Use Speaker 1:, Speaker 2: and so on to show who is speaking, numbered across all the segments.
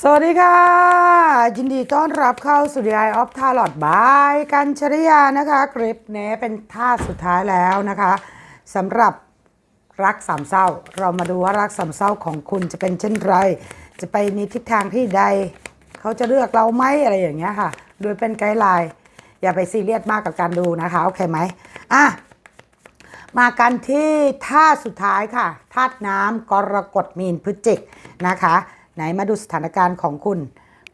Speaker 1: สวัสดีค่ะ ยินดีต้อนรับเข้าสู่ The Eye of Tarot บายกันชริยานะคะ คลิปนี้เป็นท่าสุดท้ายแล้วนะคะสำหรับรักสามเศร้า เรามาดูว่ารักสามเศร้าของคุณจะเป็นเช่นไร จะไปในทิศทางที่ใด เขาจะเลือกเราไหมอะไรอย่างเงี้ยค่ะ โดยเป็นไกด์ไลน์อย่าไปซีเรียสมากกับการดูนะคะโอเคไหมอะมากันที่ท่าสุดท้ายค่ะธาตุน้ำกรกฎมีนพฤศจิกนะคะ ไหนมาดูสถานการณ์ของคุณ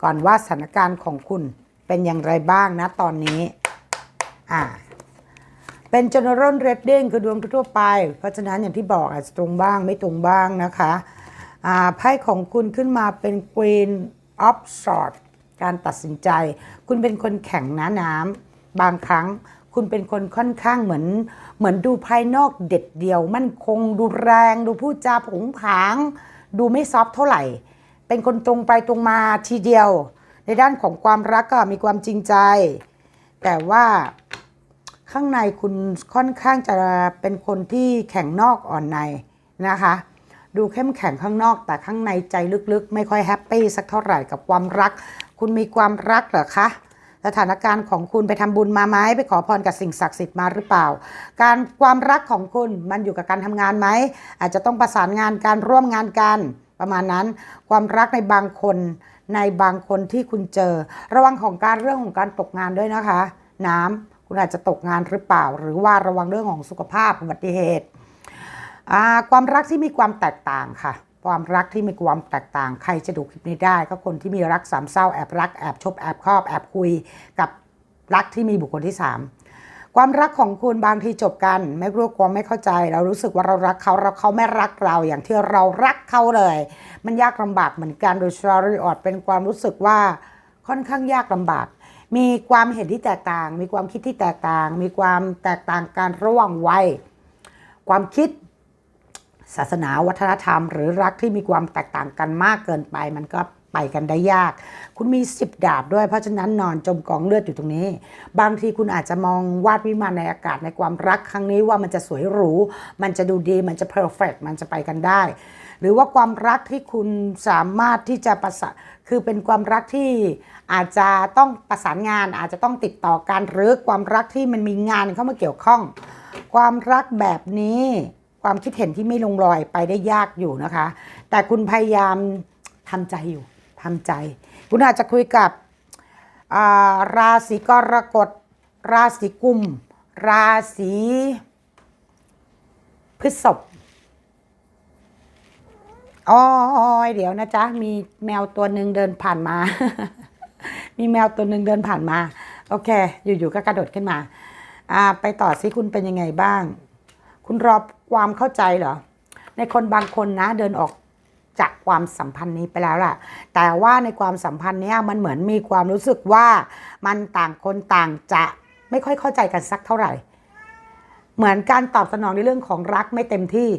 Speaker 1: ก่อนว่าสถานการณ์ของคุณเป็นอย่างไรบ้างนะตอนนี้ อ่า เป็น general reading คือดวงทั่วไป เพราะฉะนั้นอย่างที่บอกอาจจะตรงบ้างไม่ตรงบ้างนะคะ อ่า ไพ่ของคุณขึ้นมาเป็น Queen of Swords การตัดสินใจ คุณเป็นคนแข็งนะน้ำบางครั้งคุณเป็นคนค่อนข้างเหมือน เหมือนดูภายนอกเด็ดเดี่ยว มั่นคง ดูแรง ดูพูดจาผงผาง ดูไม่ซอฟต์เท่าไหร่ เป็นคนตรงไปตรงมาทีเดียว ในด้านของความรักก็มีความจริงใจ แต่ว่าข้างในคุณค่อนข้างจะเป็นคนที่แข็งนอกอ่อนในนะคะ ดูเข้มแข็งข้างนอกแต่ข้างในใจลึกๆ ไม่ค่อยแฮปปี้สักเท่าไหร่กับความรัก คุณมีความรักเหรอคะสถานการณ์ของคุณไปทำบุญมาไหมไปขอพรกับสิ่งศักดิ์สิทธิ์มาหรือเปล่า การความรักของคุณมันอยู่กับการทำงานไหมอาจจะต้องประสานงานการร่วมงานกัน ประมาณนั้นความรักในบางคนในบางคนที่คุณเจอ ระวังของการเรื่องของการตกงานด้วยนะคะ น้ำคุณอาจจะตกงานหรือเปล่า หรือว่าระวังเรื่องของสุขภาพอุบัติเหตุความรักที่มีความแตกต่างค่ะ ความรักที่มีความแตกต่าง ใครจะดูคลิปนี้ได้ ก็คนที่มีรักสามเศร้าแอบรักแอบชอบแอบครอบแอบคุยกับรักที่มีบุคคลที่สาม ความรักของคุณบางทีจบกันไม่รู้ความไม่เข้าใจ เรารู้สึกว่าเรารักเขาเราเขาไม่รักเราอย่างที่เรารักเขาเลย มันยากลำบากเหมือนกันโดยชาริออดเป็นความรู้สึกว่าค่อนข้างยากลำบาก มีความเห็นที่แตกต่าง มีความคิดที่แตกต่าง มีความแตกต่างกันระหว่างวัยความคิดศาสนาวัฒนธรรม หรือรักที่มีความแตกต่างกันมากเกินไปมันก็ ไปกันได้ยาก คุณมีสิบดาบด้วย เพราะฉะนั้นนอนจมกองเลือดอยู่ตรงนี้ บางทีคุณอาจจะมองวาดวิมานในอากาศในความรักครั้งนี้ว่ามันจะสวยหรู มันจะดูดี มันจะเพอร์เฟกมันจะไปกันได้ หรือว่าความรักที่คุณสามารถที่จะประสานคือเป็นความรักที่อาจจะต้องประสานงาน อาจจะต้องติดต่อกันหรือความรักที่มันมีงานเข้ามาเกี่ยวข้อง ความรักแบบนี้ความคิดเห็นที่ไม่ลงรอยไปได้ยากอยู่นะคะ แต่คุณพยายามทำใจอยู่ ทำใจ คุณอาจจะคุยกับาราศีกรกฎ ราศีกุม ราศีพฤษภอ๋อเดี๋ยวนะจ๊ะ มีแมวตัวหนึ่งเดินผ่านมา มีแมวตัวหนึ่งเดินผ่านมา โอเค อยู่ๆก็กระโดดขึ้นมา อ่า ไปต่อสิคุณเป็นยังไงบ้าง คุณรอความเข้าใจเหรอ ในคนบางคนนะ เดินออก จากความสัมพันธ์นี้ไปแล้วล่ะ แต่ว่าในความสัมพันธ์เนี้ยมันเหมือนมีความรู้สึกว่ามันต่างคนต่างจะไม่ค่อยเข้าใจกันสักเท่าไหร่ เหมือนการตอบสนองในเรื่องของรักไม่เต็มที่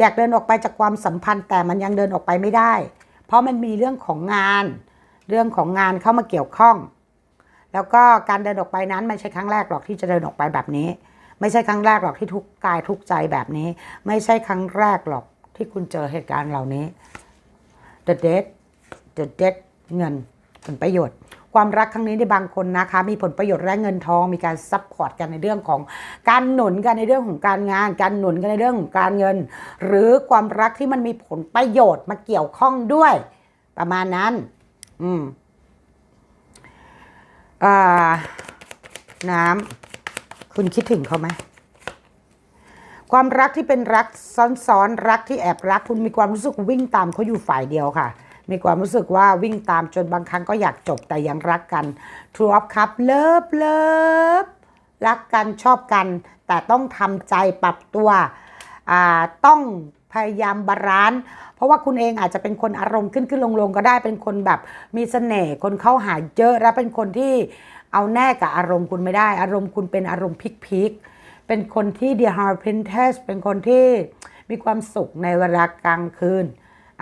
Speaker 1: อยากเดินออกไปจากความสัมพันธ์ แต่มันยังเดินออกไปไม่ได้ เพราะมันมีเรื่องของงาน เรื่องของงานเข้ามาเกี่ยวข้อง แล้วก็การเดินออกไปนั้นไม่ใช่ครั้งแรกหรอกที่จะเดินออกไปแบบนี้ ไม่ใช่ครั้งแรกหรอกที่ทุกข์กายทุกใจแบบนี้ ไม่ใช่ครั้งแรกหรอก ที่คุณเจอเหตุการณ์เหล่านี้ The Dead The Dead เงินผลประโยชน์ ความรักครั้งนี้ในบางคนนะคะ มีผลประโยชน์และเงินทอง มีการซัพพอร์ตกันในเรื่องของการหนุนกันในเรื่องของการงาน การหนุนกันในเรื่องของการเงิน หรือความรักที่มันมีผลประโยชน์มาเกี่ยวข้องด้วย ประมาณนั้น อืมอ่าน้ำคุณคิดถึงเขาไหม ความรักที่เป็นรักซ้อนๆรักที่แอบรัก คุณมีความรู้สึกวิ่งตามเขาอยู่ฝ่ายเดียวค่ะ มีความรู้สึกว่าวิ่งตามจนบางครั้งก็อยากจบแต่ยังรักกันทรูออฟครับเลิฟเลิฟรักกันชอบกัน แต่ต้องทำใจปรับตัวต้องพยายามบาลานซ์เพราะว่าคุณเองอาจจะเป็นคนอารมณ์ขึ้นขึ้นลงลงก็ได้เป็นคนแบบมีเสน่ห์คนเข้าหาเยอะและเป็นคนที่เอาแน่กับอารมณ์คุณไม่ได้ อารมณ์คุณเป็นอารมณ์พลิกๆ เป็นคนที่ The Heart Princess เป็นคนที่มีความสุขในเวลากลางคืน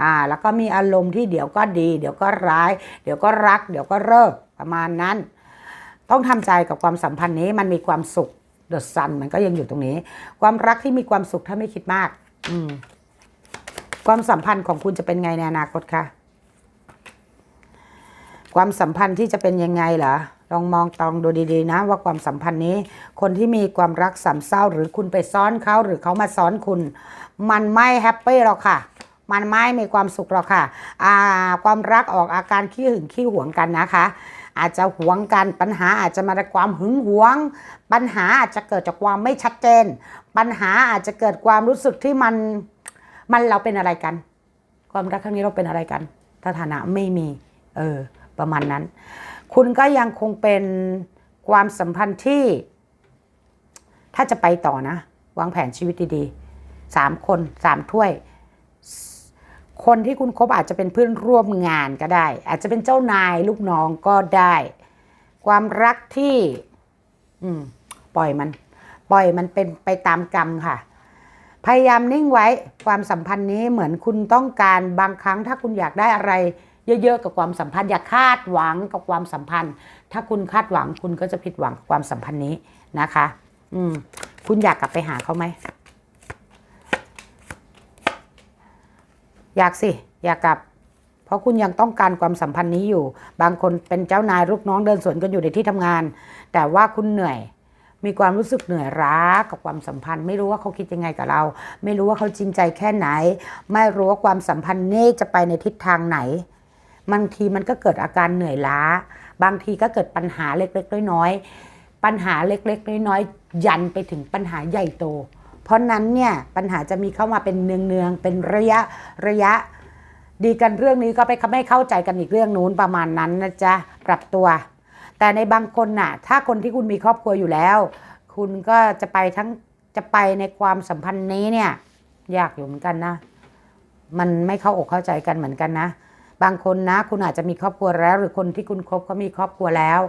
Speaker 1: อ่าแล้วก็มีอารมณ์ที่เดี๋ยวก็ดี เดี๋ยวก็ร้าย เดี๋ยวก็รัก เดี๋ยวก็เลิกประมาณนั้น ต้องทำใจกับความสัมพันธ์นี้มันมีความสุข The Sun มันก็ยังอยู่ตรงนี้ ความรักที่มีความสุขถ้าไม่คิดมาก อืมความสัมพันธ์ของคุณจะเป็นไงในอนาคตคะความสัมพันธ์ที่จะเป็นยังไงเหรอ ลองมองตองดูดีๆนะว่าความสัมพันธ์นี้ คนที่มีความรักสามเศร้า หรือคุณไปซ้อนเขาหรือเขามาซ้อนคุณ มันไม่แฮปปี้หรอกค่ะ มันไม่มีความสุขหรอกค่ะอ่าความรักออกอาการขี้หึงขี้หวงกันนะคะ อาจจะหวงกันปัญหาอาจจะมาจากความหึงหวง ปัญหาอาจจะเกิดจากความไม่ชัดเจน ปัญหาอาจจะเกิดความรู้สึกที่มันมันเราเป็นอะไรกัน ความรักครั้งนี้เราเป็นอะไรกันสถานะไม่มี เออ ประมาณนั้น คุณก็ยังคงเป็นความสัมพันธ์ที่ ถ้าจะไปต่อนะ วางแผนชีวิตดีๆสามคนสามถ้วย คนที่คุณคบอาจจะเป็นเพื่อนร่วมงานก็ได้ อาจจะเป็นเจ้านายลูกน้องก็ได้ ความรักที่ อืม ปล่อยมัน ปล่อยมันเป็นไปตามกรรมค่ะพยายามนิ่งไว้ความสัมพันธ์นี้เหมือนคุณต้องการบางครั้งถ้าคุณอยากได้อะไร เยอะๆกับความสัมพันธ์อย่าคาดหวังกับความสัมพันธ์ ถ้าคุณคาดหวังคุณก็จะผิดหวังความสัมพันธ์นี้นะคะ อืมคุณอยากกลับไปหาเขาไหมอยากสิอยากกลับ เพราะคุณยังต้องการความสัมพันธ์นี้อยู่ บางคนเป็นเจ้านายลูกน้องเดินสวนกันอยู่ในที่ทำงาน แต่ว่าคุณเหนื่อยมีความรู้สึกเหนื่อยล้ากับความสัมพันธ์ ไม่รู้ว่าเขาคิดยังไงกับเรา ไม่รู้ว่าเขาจริงใจแค่ไหน ไม่รู้ว่าความสัมพันธ์นี้จะไปในทิศทางไหน บางทีมันก็เกิดอาการเหนื่อยล้า บางทีก็เกิดปัญหาเล็กๆน้อยๆปัญหาเล็กๆน้อยๆยันไปถึงปัญหาใหญ่โต เพราะนั้นเนี่ยปัญหาจะมีเข้ามาเป็นเนืองๆเป็นระยะระยะ ดีกันเรื่องนี้ก็ไปไม่เข้าใจกันอีกเรื่องนู้นประมาณนั้นนะจ๊ะปรับตัว แต่ในบางคนน่ะ ถ้าคนที่คุณมีครอบครัวอยู่แล้ว คุณก็จะไปทั้งจะไปในความสัมพันธ์นี้เนี่ยยากอยู่เหมือนกันนะ มันไม่เข้าอกเข้าใจกันเหมือนกันนะ บางคนนะ คุณอาจจะมีครอบครัวแล้ว หรือคนที่คุณคบเขามีครอบครัวแล้ว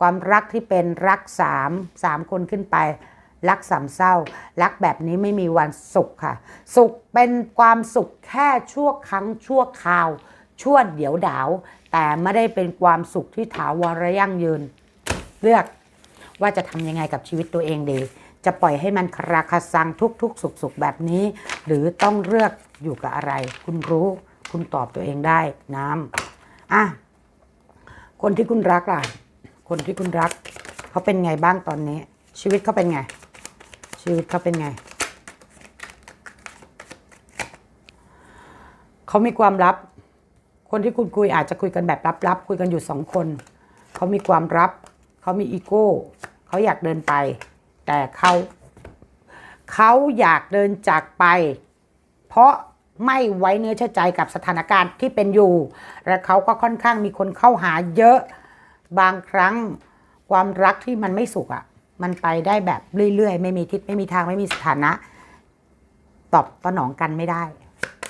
Speaker 1: ความรักที่เป็นรักสามสามคนขึ้นไป รักสามเศร้า รักแบบนี้ไม่มีวันสุขค่ะ สุขเป็นความสุขแค่ชั่วครั้งชั่วคราว ชั่วเดี๋ยวดาว แต่ไม่ได้เป็นความสุขที่ถาวรยั่งยืน เลือกว่าจะทำยังไงกับชีวิตตัวเองดี จะปล่อยให้มันคราคาซังทุกๆ สุขๆแบบนี้ หรือต้องเลือกอยู่กับอะไร คุณรู้ คุณตอบตัวเองได้น้ำอะคนที่คุณรักล่ะ คนที่คุณรัก เขาเป็นไงบ้างตอนนี้ ชีวิตเขาเป็นไง ชีวิตเขาเป็นไง เขามีความลับ คนที่คุณคุยอาจจะคุยกันแบบลับๆคุยกันอยู่สองคน เขามีความลับ เขามีอีโก้เขาอยากเดินไป แต่เขาเขาอยากเดินจากไป เพราะ ไม่ไว้เนื้อเชื่อใจกับสถานการณ์ที่เป็นอยู่ และเขาก็ค่อนข้างมีคนเข้าหาเยอะบางครั้งความรักที่มันไม่สุขอะ่ะ มันไปได้แบบเรื่อยๆ ไม่มีทิศไม่มีทางไม่มีสถานะ ตอบสนองกันไม่ได้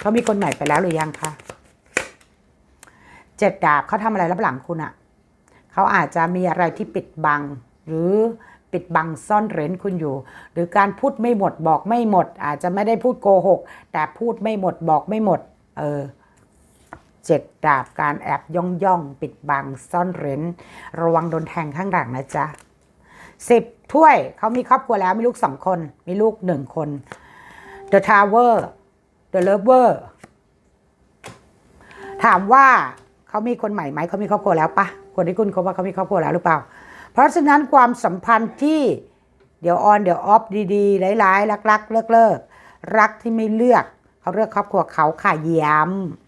Speaker 1: เขามีคนใหม่ไปแล้วหรือยังคะเจ็ดดาบเขาทำอะไรรับหลังคุณอะ่ะเขาอาจจะมีอะไรที่ปิดบัง หรือ ปิดบังซ่อนเร้นคุณอยู่ หรือการพูดไม่หมดบอกไม่หมด อาจจะไม่ได้พูดโกหก แต่พูดไม่หมดบอกไม่หมด เออเจ็ดดาบการแอบย่องย่องปิดบังซ่อนเร้น ระวังโดนแทงข้างหลังนะจ๊ะสิบถ้วยเขามีครอบครัวแล้วมีลูกสองคน มีลูกหนึ่งคน The Tower The Lover ถามว่าเขามีคนใหม่ไหมเขามีครอบครัวแล้วปะคนที่คุณคบว่าเขามีครอบครัวแล้วหรือเปล่า เพราะฉะนั้นความสัมพันธ์ที่เดี๋ยวออนเดี๋ยวออฟดีๆร้ายๆรักๆ เลิกเลิกรักที่ไม่เลือกเขาเลือกครอบครัวเขาค่ะย้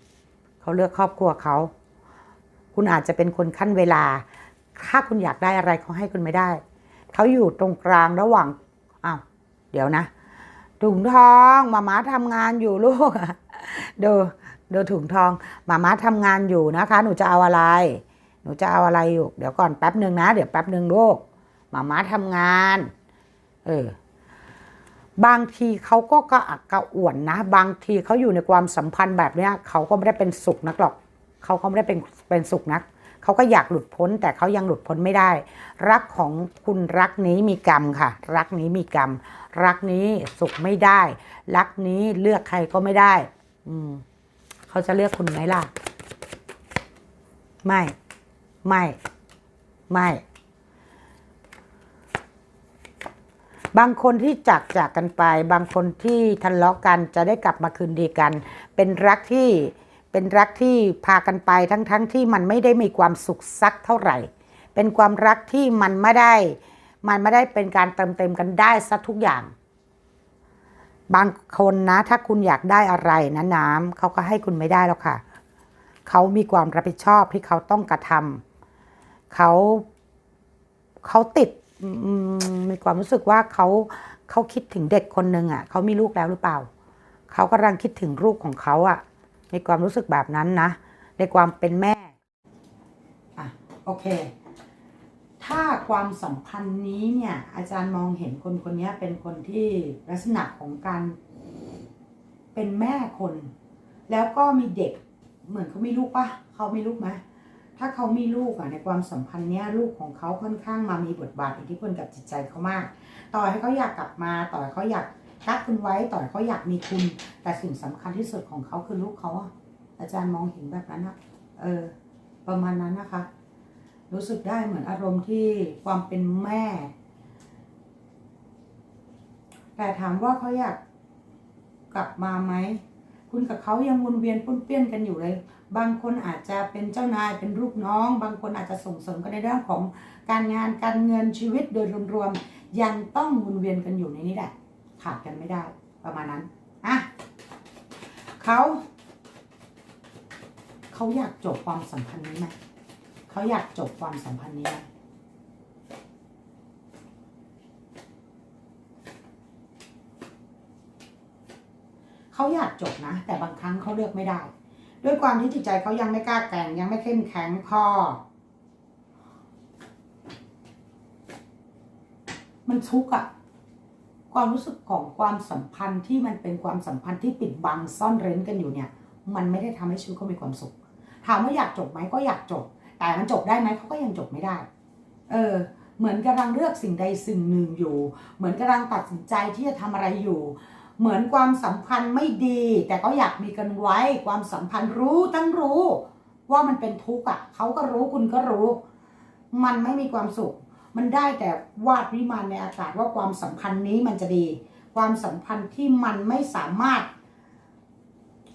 Speaker 1: ำเขาเลือกครอบครัวเขา คุณอาจจะเป็นคนขั้นเวลา ถ้าคุณอยากได้อะไรเขาให้คุณไม่ได้ เขาอยู่ตรงกลางระหว่างอ้าวเดี๋ยวนะถุงทองมาม่าทำงานอยู่ลูกดูดูถุงทองมาม่าทำงานอยู่นะคะ หนูจะเอาอะไร หนูจะเอาอะไรอยู่ เดี๋ยวก่อนแป๊บหนึ่งนะ เดี๋ยวแป๊บหนึ่งลูกมาม่าทำงาน เออ บางทีเขาก็กระอักกระอ่วนนะ บางทีเขาอยู่ในความสัมพันธ์แบบเนี้ยเขาก็ไม่ได้เป็นสุขนักหรอก เขาก็ไม่ได้เป็นเป็นสุขนัก เขาก็อยากหลุดพ้น แต่เขายังหลุดพ้นไม่ได้ รักของคุณรักนี้มีกรรมค่ะ รักนี้มีกรรม รักนี้สุขไม่ได้ รักนี้เลือกใครก็ไม่ได้ อืม เขาจะเลือกคุณไหมล่ะ ไม่ ไม่ ไม่ บางคนที่จากจากกันไป บางคนที่ทะเลาะกันจะได้กลับมาคืนดีกัน เป็นรักที่เป็นรักที่พากันไปทั้งๆทที่มันไม่ได้มีความสุขสักเท่าไหร่ เป็นความรักที่มันไม่ได้ มันไม่ได้เป็นการเติมเต็มกันได้สักทุกอย่าง บางคนนะ ถ้าคุณอยากได้อะไรนะน้ำเขาก็ให้คุณไม่ได้แล้วค่ะ เขามีความรับผิดชอบที่เขาต้องกระทำ เขาเขาติดมีความรู้สึกว่าเขาเขาคิดถึงเด็กคนหนึ่งอะเขามีลูกแล้วหรือเปล่า เขากำลังคิดถึงลูกของเขาอะมีความรู้สึกแบบนั้นนะในความเป็นแม่อะโอเค ถ้าความสัมพันธ์นี้เนี่ย อาจารย์มองเห็นคนคนนี้เป็นคนที่ลักษณะของการเป็นแม่คน แล้วก็มีเด็กเหมือนเขามีลูกปะเขามีลูกไหม ถ้าเขามีลูกอะในความสัมพันธ์เนี้ยลูกของเขาค่อนข้างมามีบทบาทอิทธิพลกับจิตใจเขามาก ต่อให้เขาอยากกลับมาต่อให้เขาอยากรักคุณไว้ต่อให้เขาอยากมีคุณ แต่สิ่งสำคัญที่สุดของเขาคือลูกเขาอะอาจารย์มองเห็นแบบนั้นนะเออ ประมาณนั้นนะคะ รู้สึกได้เหมือนอารมณ์ที่ความเป็นแม่ แต่ถามว่าเขาอยากกลับมาไหม คุณกับเขายังวนเวียนปุ้นเปี้ยนกันอยู่เลย บางคนอาจจะเป็นเจ้านายเป็นลูกน้อง บางคนอาจจะส่งเสริมกันในเรื่องของการงานการเงินชีวิตโดยรวมๆยังต้องวนเวียนกันอยู่ในนี้แหละขาดกันไม่ได้ประมาณนั้นอะเขาเขาอยากจบความสัมพันธ์นี้ไหมเขาอยากจบความสัมพันธ์นี้ไหมเขาอยากจบนะ แต่บางครั้งเขาเลือกไม่ได้ ด้วยความที่จิตใจเขายังไม่กล้าแกร่งยังไม่เข้มแข็งพอ มันทุกข์อะความรู้สึกของความสัมพันธ์ที่มันเป็นความสัมพันธ์ที่ปิดบังซ่อนเร้นกันอยู่เนี่ย มันไม่ได้ทำให้ชีวิตเขามีความสุข ถามว่าอยากจบไหมก็อยากจบ แต่มันจบได้ไหมเขาก็ยังจบไม่ได้ เออ เหมือนกำลังเลือกสิ่งใดสิ่งหนึ่งอยู่ เหมือนกำลังตัดสินใจที่จะทำอะไรอยู่ เหมือนความสัมพันธ์ไม่ดี แต่ก็อยากมีกันไว้ ความสัมพันธ์รู้ทั้งรู้ ว่ามันเป็นทุกข์อะเขาก็รู้คุณก็รู้ มันไม่มีความสุข มันได้แต่วาดวิมานในอากาศว่าความสัมพันธ์นี้มันจะดี ความสัมพันธ์ที่มันไม่สามารถ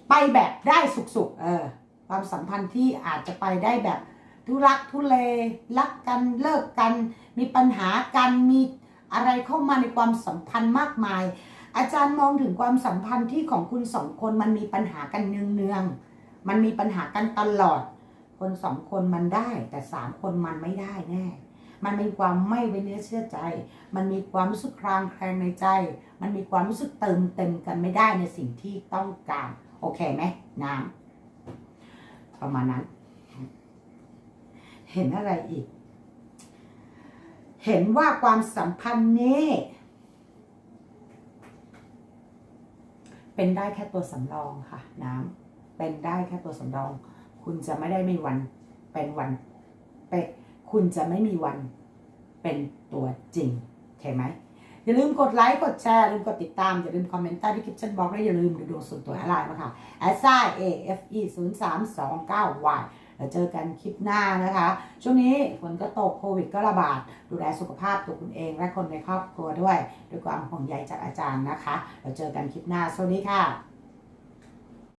Speaker 1: ไปแบบได้สุขๆเออ ความสัมพันธ์ที่อาจจะไปได้แบบทุรักทุเลรักกันเลิกกัน มีปัญหากันมีอะไรเข้ามาในความสัมพันธ์มากมาย อาจารย์มองถึงความสัมพันธ์ที่ของคุณสองคนมันมีปัญหากันเนืองๆมันมีปัญหากันตลอด คนสองคนมันได้ แต่สามคนมันไม่ได้แน่ มันมีความไม่ไว้เนื้อเชื่อใจ มันมีความรู้สึกคลางแคลงในใจ มันมีความรู้สึกเติมเต็มกันไม่ได้ในสิ่งที่ต้องการ โอเคไหมน้ำประมาณนั้น เห็นอะไรอีก เห็นว่าความสัมพันธ์นี้ เป็นได้แค่ตัวสำรองค่ะน้ำเป็นได้แค่ตัวสำรอง คุณจะไม่ได้มีวันเป็นวันเป็นคุณจะไม่มีวันเป็นตัวจริงใช่ไหมอย่าลืมกดไลค์กดแชร์อย่าลืมกดติดตาม อย่าลืมคอมเมนต์ใต้ที่คลิปฉันบอกและอย่าลืมดูดวงส่วนตัวอะไรมาค่ะ a s i a f e 0 3 2 9 y แล้วเจอกันคลิปหน้านะคะ ช่วงนี้ฝนก็ตกโควิดก็ระบาด ดูแลสุขภาพตัวคุณเอง และคนในครอบครัวด้วย ด้วยความห่วงใยจากอาจารย์นะคะ เราเจอกันคลิปหน้าสวัสดีค่ะ